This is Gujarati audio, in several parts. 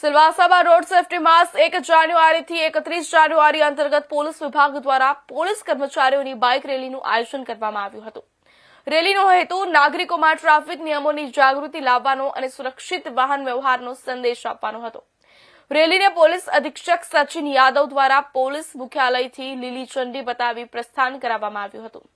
સિલવાસામાં રોડ સેફટી માસ એક જાન્યુઆરીથી એકત્રીસ જાન્યુઆરી અંતર્ગત પોલીસ વિભાગ દ્વારા પોલીસ કર્મચારીઓની બાઇક રેલીનું આયોજન કરવામાં આવ્યું હતું રેલીનો હેતુ નાગરિકોમાં ટ્રાફિક નિયમોની જાગૃતિ લાવવાનો અને સુરક્ષિત વાહન વ્યવહારનો સંદેશ આપવાનો હતો રેલીને પોલીસ અધિક્ષક સચિન યાદવ દ્વારા પોલીસ મુખ્યાલયથી લીલી ઝંડી બતાવી પ્રસ્થાન કરાવવામાં આવ્યું હતું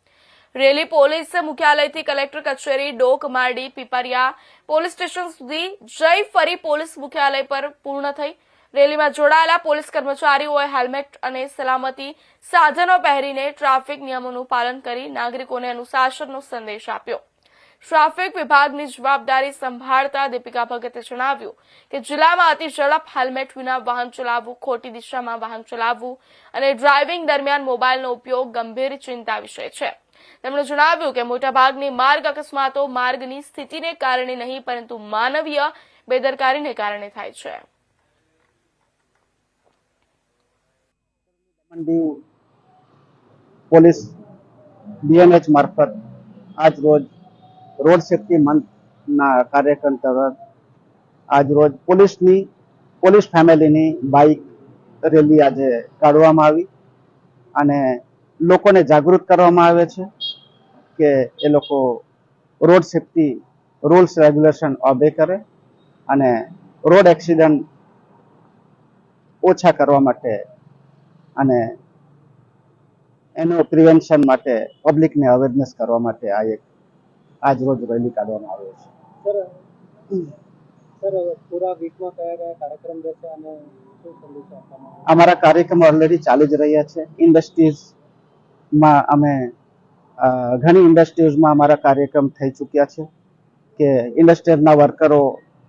રેલી પોલીસ મુખ્યાલયથી કલેક્ટર કચેરી ડોક મારડી પીપરિયા પોલીસ સ્ટેશન સુધી જઈ ફરી પોલીસ મુખ્યાલય પર પૂર્ણ થઈ. રેલીમાં જોડાયેલા પોલીસ કર્મચારીઓએ હેલ્મેટ અને સલામતી સાધનો પહેરીને ટ્રાફિક નિયમોનું પાલન કરી નાગરિકોને અનુશાસનનો સંદેશ આપ્યો. ટ્રાફિક વિભાગની જવાબદારી સંભાળતા દીપિકા ભગતે જણાવ્યું કે જિલ્લામાં અતિ ઝડપ હેલ્મેટ વિના વાહન ચલાવવું, ખોટી દિશામાં વાહન ચલાવવું અને ડ્રાઇવિંગ દરમિયાન મોબાઈલનો ઉપયોગ ગંભીર ચિંતા વિષય છે. તેમણે જણાવ્યું કે મોટાભાગની માર્ગ અકસ્માતો માર્ગની સ્થિતિને કારણે નહીં, પરંતુ માનવીય બેદરકારીને કારણે થાય છે. પોલીસ ડીએનએચ મારફત આજ રોજ રોડ સેફટી મંથના કાર્યક્રમ તરફ આજ રોજ પોલીસની, પોલીસ ફેમિલીની બાઇક રેલી આજે કાઢવામાં આવી અને લોકોને જાગૃત કરવામાં આવે છે કે એ લોકો road safety rules regulation obey કરે અને રોડ એક્સિડન્ટ ઓછા કરવા માટે અને એનો પ્રિવેન્શન માટે પબ્લિકને અવેરનેસ કરવા માટે આ એક આજ રોજ રેલી કાઢવામાં આવ્યો છે સર પૂરા વીકમાં કયા કયા કાર્યક્રમ રહેશે અને? અમારા કાર્યક્રમો ઓલરેડી ચાલુ જ રહ્યા છે ઇન્ડસ્ટ્રીઝમાં અમે ઘણી ઇન્ડસ્ટ્રીઝમાં અમારા કાર્યક્રમ થઈ ચૂક્યા છે કે ઇન્ડસ્ટ્રીઝના વર્કરો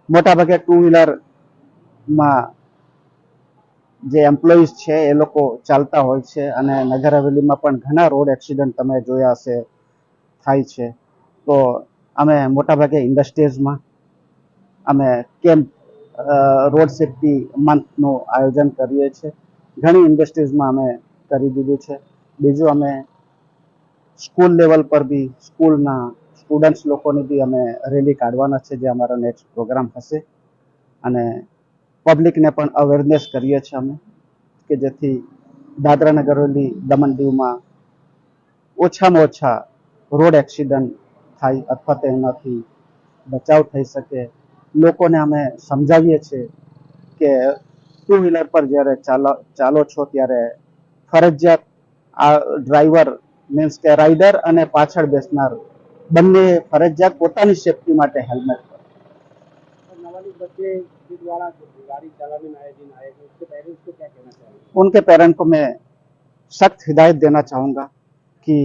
મોટાભાગે ટુ વ્હીલરમાં જે એમ્પ્લોઈઝ છે એ લોકો ચાલતા હોય છે અને નગર હવેલીમાં પણ ઘણા રોડ એક્સિડન્ટ તમે જોયા હશે, થાય છે. તો અમે મોટાભાગે ઇન્ડસ્ટ્રીઝમાં અમે કેમ્પ રોડ સેફટી મંથનું આયોજન કરીએ છીએ. ઘણી ઇન્ડસ્ટ્રીઝમાં અમે કરી દીધું છે. બીજું અમે સ્કૂલ લેવલ પર બી સ્કૂલના સ્ટુડન્ટ્સ લોકોની બી અમે રેલી કાઢવાના છે જે અમારો નેક્સ્ટ પ્રોગ્રામ હશે. અને પબ્લિકને પણ અવેરનેસ કરીએ છીએ અમે કે જેથી દાદરા નગર હવેલી દમણ દીવમાં ઓછામાં ઓછા રોડ એક્સિડન્ટ થાય અથવા તો એનાથી બચાવ થઈ શકે. લોકોને અમે સમજાવીએ છીએ કે ટુ વ્હીલર પર જ્યારે ચાલો ચાલો છો ત્યારે ફરજિયાત આ ડ્રાઈવર મીન્સ કે રાઈડર અને પાછળ બેસનાર બંને ફરજિયાત પોતાની સેફટી માટે હેલ્મેટ सर नाबालिग बच्चे जिस द्वारा गाड़ी चलाने में आए दिन आए हैं उसके पेरेंट्स को क्या कहना चाहेंगे उनके पेरेंट को मैं सख्त हिदायत देना चाहूँगा कि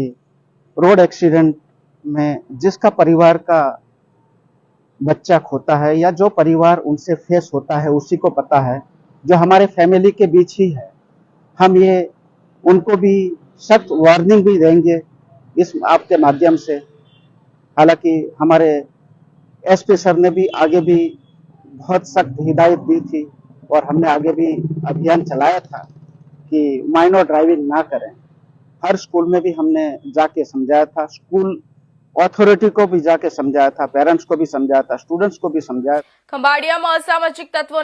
रोड एक्सीडेंट में जिसका परिवार का बच्चा खोता है या जो परिवार उनसे फेस होता है उसी को पता है जो हमारे फैमिली के बीच ही है हम ये उनको भी सख्त वार्निंग भी देंगे इस आपके माध्यम से। हालाँकि हमारे एसपी सर ने भी आगे भी बहुत सख्त हिदायत दी थी और हमने आगे भी अभियान चलाया था कि माइनर ड्राइविंग ना करें। हर स्कूल में भी हमने जाके समझाया था स्कूल ऑथोरिटी को भी जाके समझाया था पेरेंट्स को भी समझाया था स्टूडेंट्स को भी समझाया खंबाड़िया में असामाजिक तत्वों